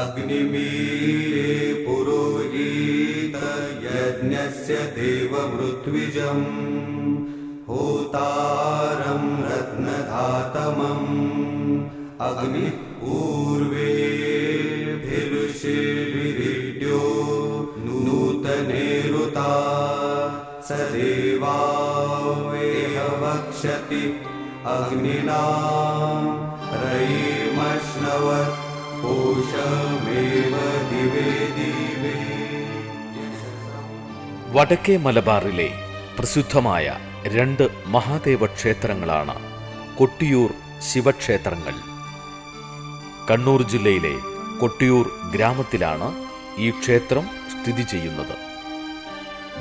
अग्निवे पुरोगीत यज्ञस्य देववृत्विजम् होतारं रत्नधातमम्। अग्निः पूर्वेभिरुषिर्विद्यो नु नूतने रुता स देवावेह वक्षति अग्निना रयिमश्नवत् വടക്കേ മലബാറിലെ പ്രസിദ്ധമായ രണ്ട് മഹാദേവ ക്ഷേത്രങ്ങളാണ് കൊട്ടിയൂർ ശിവക്ഷേത്രങ്ങൾ. കണ്ണൂർ ജില്ലയിലെ കൊട്ടിയൂർ ഗ്രാമത്തിലാണ് ഈ ക്ഷേത്രം സ്ഥിതി ചെയ്യുന്നത്.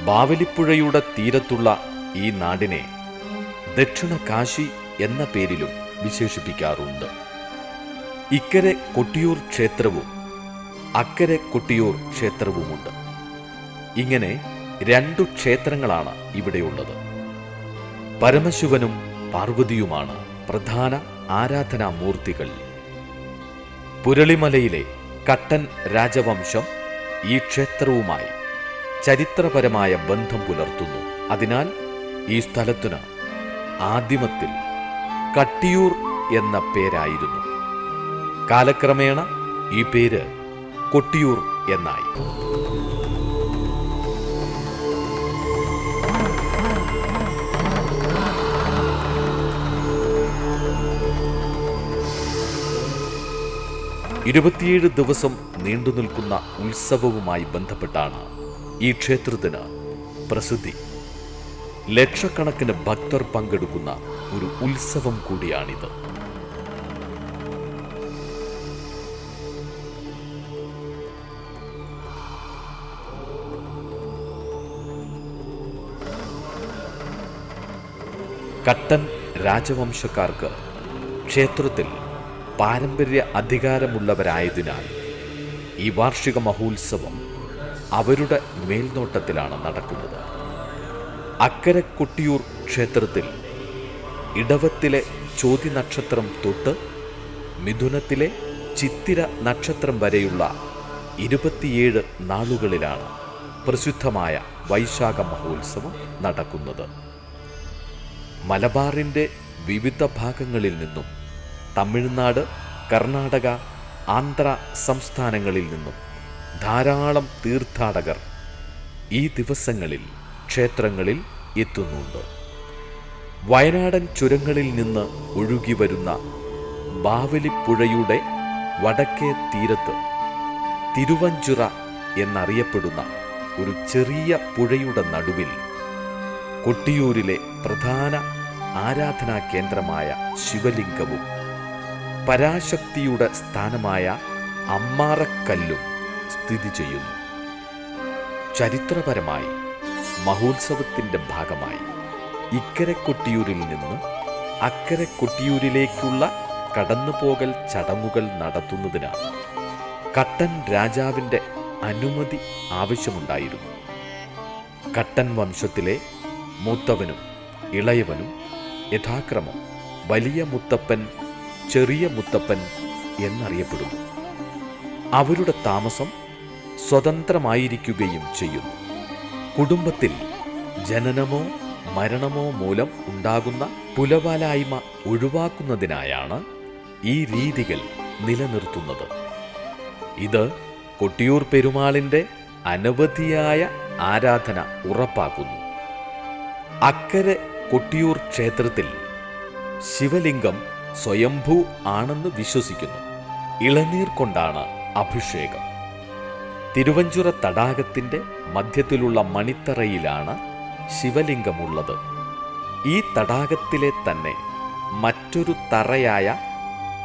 ബാവലിപ്പുഴയുടെ തീരത്തുള്ള ഈ നാടിനെ ദക്ഷിണ കാശി എന്ന പേരിലും വിശേഷിപ്പിക്കാറുണ്ട്. ഇക്കരെ കൊട്ടിയൂർ ക്ഷേത്രവും അക്കരെ കൊട്ടിയൂർ ക്ഷേത്രവുമുണ്ട്. ഇങ്ങനെ രണ്ടു ക്ഷേത്രങ്ങളാണ് ഇവിടെയുള്ളത്. പരമശിവനും പാർവതിയുമാണ് പ്രധാന ആരാധനാ മൂർത്തികൾ പുരളിമലയിലെ കട്ടൻ രാജവംശം ഈ ക്ഷേത്രവുമായി ചരിത്രപരമായ ബന്ധം പുലർത്തുന്നു. അതിനാൽ ഈ സ്ഥലത്തിന് ആദിമത്തിൽ കട്ടിയൂർ എന്ന പേരായിരുന്നു. കാലക്രമേണ ഈ പേര് കൊട്ടിയൂർ എന്നായി. ഇരുപത്തിയേഴ് ദിവസം നീണ്ടു നിൽക്കുന്ന ഉത്സവവുമായി ബന്ധപ്പെട്ടാണ് ഈ ക്ഷേത്രത്തിന് പ്രസിദ്ധി. ലക്ഷക്കണക്കിന് ഭക്തർ പങ്കെടുക്കുന്ന ഒരു ഉത്സവം കൂടിയാണിത്. കട്ടൻ രാജവംശക്കാർക്ക് ക്ഷേത്രത്തിൽ പാരമ്പര്യ അധികാരമുള്ളവരായതിനാൽ ഈ വാർഷിക മഹോത്സവം അവരുടെ മേൽനോട്ടത്തിലാണ് നടക്കുന്നത്. അക്കരെ കൊട്ടിയൂർ ക്ഷേത്രത്തിൽ ഇടവത്തിലെ ചോതി നക്ഷത്രം തൊട്ട് മിഥുനത്തിലെ ചിത്തിര നക്ഷത്രം വരെയുള്ള ഇരുപത്തിയേഴ് നാളുകളിലാണ് പ്രസിദ്ധമായ വൈശാഖ മഹോത്സവം നടക്കുന്നത്. മലബാറിന്റെ വിവിധ ഭാഗങ്ങളിൽ നിന്നും തമിഴ്നാട് കർണാടക ആന്ധ്ര സംസ്ഥാനങ്ങളിൽ നിന്നും ധാരാളം തീർത്ഥാടകർ ഈ ദിവസങ്ങളിൽ ക്ഷേത്രങ്ങളിൽ എത്തുന്നുണ്ട്. വയനാടൻ ചുരങ്ങളിൽ നിന്ന് ഒഴുകി വരുന്ന ബാവലിപ്പുഴയുടെ വടക്കേ തീരത്ത് തിരുവഞ്ചുറ എന്നറിയപ്പെടുന്ന ഒരു ചെറിയ പുഴയുടെ നടുവിൽ കൊട്ടിയൂരിലെ പ്രധാന ആരാധനാ കേന്ദ്രമായ ശിവലിംഗവും പരാശക്തിയുടെ സ്ഥാനമായ അമ്മാറക്കല്ലും സ്ഥിതി ചെയ്യുന്നു. ചരിത്രപരമായി മഹോത്സവത്തിന്റെ ഭാഗമായി ഇക്കരെ കൊട്ടിയൂരിൽ നിന്ന് അക്കരെ കൊട്ടിയൂരിലേക്കുള്ള കടന്നുപോകൽ ചടങ്ങുകൾ നടത്തുന്നതിനാൽ കട്ടൻ രാജാവിന്റെ അനുമതി ആവശ്യമുണ്ടായിരുന്നു. കട്ടൻ വംശത്തിലെ മൂത്തവനും ഇളയവനും യഥാക്രമം വലിയ മുത്തപ്പൻ ചെറിയ മുത്തപ്പൻ എന്നറിയപ്പെടുന്നു. അവരുടെ താമസം സ്വതന്ത്രമായിരിക്കുകയും ചെയ്യുന്നു. കുടുംബത്തിൽ ജനനമോ മരണമോ മൂലം ഉണ്ടാകുന്ന പുലവാലായ്മ ഒഴിവാക്കുന്നതിനായാണ് ഈ രീതികൾ നിലനിർത്തുന്നത്. ഇത് കൊട്ടിയൂർ പെരുമാളിന്റെ അനവധിയായ ആരാധന ഉറപ്പാക്കുന്നു. അക്കരെ കൊട്ടിയൂർ ക്ഷേത്രത്തിൽ ശിവലിംഗം സ്വയംഭൂ ആണെന്ന് വിശ്വസിക്കുന്നു. ഇളനീർ കൊണ്ടാണ് അഭിഷേകം. തിരുവഞ്ചുര തടാകത്തിന്റെ മധ്യത്തിലുള്ള മണിത്തറയിലാണ് ശിവലിംഗമുള്ളത്. ഈ തടാകത്തിലെ തന്നെ മറ്റൊരു തറയായ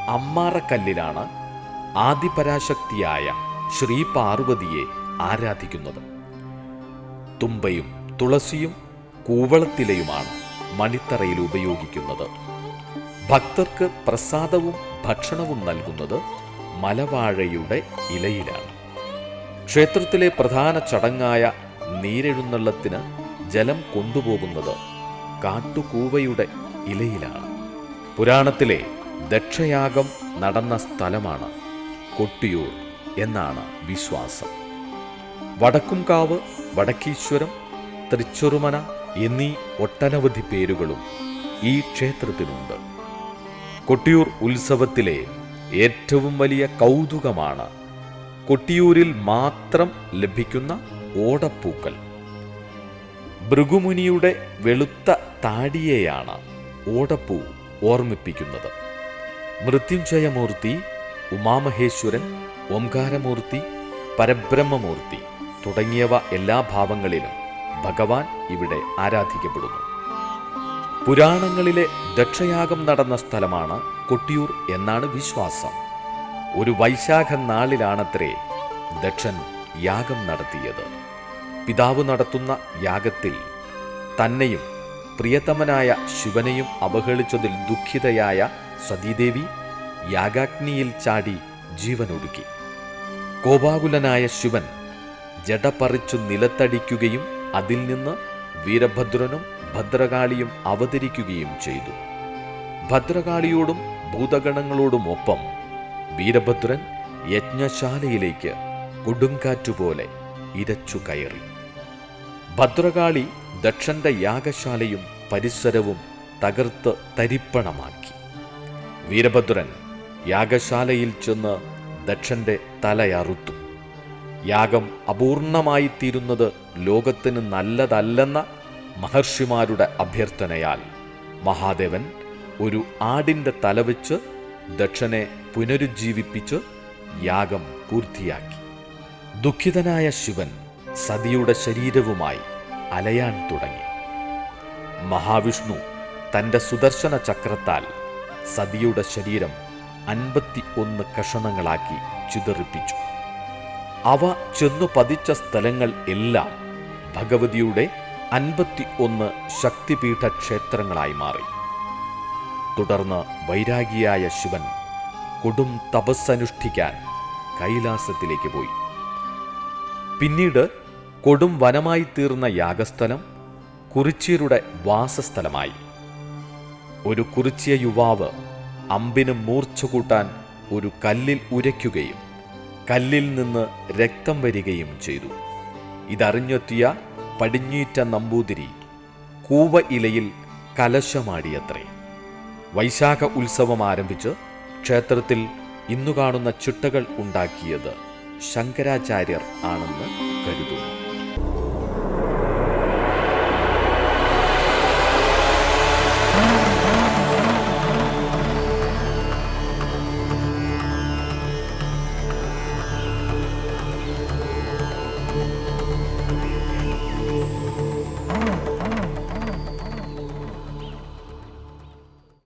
അമ്മാറക്കല്ലിലാണ് ആദിപരാശക്തിയായ ശ്രീ പാർവതിയെ ആരാധിക്കുന്നത്. തുമ്പയും തുളസിയും കൂവളത്തിലയുമാണ് മണിത്തറയിൽ ഉപയോഗിക്കുന്നത്. ഭക്തർക്ക് പ്രസാദവും ഭക്ഷണവും നൽകുന്നത് മലവാഴയുടെ ഇലയിലാണ്. ക്ഷേത്രത്തിലെ പ്രധാന ചടങ്ങായ നീരെഴുന്നള്ളത്തിന് ജലം കൊണ്ടുപോകുന്നത് കാട്ടുകൂവയുടെ ഇലയിലാണ്. പുരാണത്തിലെ ദക്ഷയാഗം നടന്ന സ്ഥലമാണ് കൊട്ടിയൂർ എന്നാണ് വിശ്വാസം. വടക്കുംകാവ് വടക്കീശ്വരം തൃച്ചൊറുമന എന്നീ ഒട്ടനവധി പേരുകളും ഈ ക്ഷേത്രത്തിനുണ്ട്. കൊട്ടിയൂർ ഉത്സവത്തിലെ ഏറ്റവും വലിയ കൗതുകമാണ് കൊട്ടിയൂരിൽ മാത്രം ലഭിക്കുന്ന ഓടപ്പൂക്കൾ. ഭൃഗുമുനിയുടെ വെളുത്ത താടിയെയാണ് ഓടപ്പൂ ഓർമ്മിപ്പിക്കുന്നത്. മൃത്യുഞ്ജയമൂർത്തി ഉമാമഹേശ്വരൻ ഓംകാരമൂർത്തി പരബ്രഹ്മമൂർത്തി തുടങ്ങിയവ എല്ലാ ഭാവങ്ങളിലും ഭഗവാൻ ഇവിടെ ആരാധിക്കപ്പെടുന്നു. പുരാണങ്ങളിലെ ദക്ഷയാഗം നടന്ന സ്ഥലമാണ് കൊട്ടിയൂർ എന്നാണ് വിശ്വാസം. ഒരു വൈശാഖ നാളിലാണത്രേ ദക്ഷൻ യാഗം നടത്തിയത്. പിതാവ് നടത്തുന്ന യാഗത്തിൽ തന്നെയും പ്രിയതമനായ ശിവനെയും അവഹേളിച്ചതിൽ ദുഃഖിതയായ സതീദേവി യാഗാഗ്നിയിൽ ചാടി ജീവനൊടുക്കി. കോപാകുലനായ ശിവൻ ജട നിലത്തടിക്കുകയും അതിൽ നിന്ന് വീരഭദ്രനും ഭദ്രകാളിയും അവതരിക്കുകയും ചെയ്തു. ഭദ്രകാളിയോടും ഭൂതഗണങ്ങളോടുമൊപ്പം വീരഭദ്രൻ യജ്ഞശാലയിലേക്ക് കൊടുങ്കാറ്റുപോലെ ഇരച്ചു കയറി. ഭദ്രകാളി ദക്ഷന്റെ യാഗശാലയും പരിസരവും തകർത്ത് തരിപ്പണമാക്കി. വീരഭദ്രൻ യാഗശാലയിൽ ചെന്ന് ദക്ഷന്റെ തലയറുത്തു. യാഗം അപൂർണമായി തീരുന്നത് ലോകത്തിന് നല്ലതല്ലെന്ന മഹർഷിമാരുടെ അഭ്യർത്ഥനയാൽ. മഹാദേവൻ ഒരു ആടിന്റെ തലവെച്ച് ദക്ഷനെ പുനരുജ്ജീവിപ്പിച്ച് യാഗം പൂർത്തിയാക്കി. ദുഃഖിതനായ ശിവൻ സതിയുടെ ശരീരവുമായി അലയാൻ തുടങ്ങി. മഹാവിഷ്ണു തന്റെ സുദർശന ചക്രത്താൽ സതിയുടെ ശരീരം അൻപത്തി ഒന്ന് കഷണങ്ങളാക്കി ചിതറിപ്പിച്ചു. അവ ചെന്നു പതിച്ച സ്ഥലങ്ങൾ എല്ലാം ഭഗവതിയുടെ അൻപത്തി ഒന്ന് ശക്തിപീഠ ക്ഷേത്രങ്ങളായി മാറി. തുടർന്ന് വൈരാഗിയായ ശിവൻ കൊടും തപസ്സനുഷ്ഠിക്കാൻ കൈലാസത്തിലേക്ക് പോയി. പിന്നീട് കൊടും വനമായി തീർന്ന യാഗസ്ഥലം കുറിച്യരുടെ വാസസ്ഥലമായി. ഒരു കുറിച്യ യുവാവ് അമ്പിന് മൂർച്ച കൂട്ടാൻ ഒരു കല്ലിൽ ഉരയ്ക്കുകയും കല്ലിൽ നിന്ന് രക്തം വരികയും ചെയ്തു. ഇതറിഞ്ഞെത്തിയ പടിഞ്ഞീറ്റ നമ്പൂതിരി കൂവ ഇലയിൽ കലശമാടിയത്രേ. വൈശാഖ ഉത്സവം ആരംഭിച്ച് ക്ഷേത്രത്തിൽ ഇന്നു കാണുന്ന ചിട്ടകൾ ഉണ്ടാക്കിയത് ശങ്കരാചാര്യർ ആണെന്ന് കരുതുന്നു.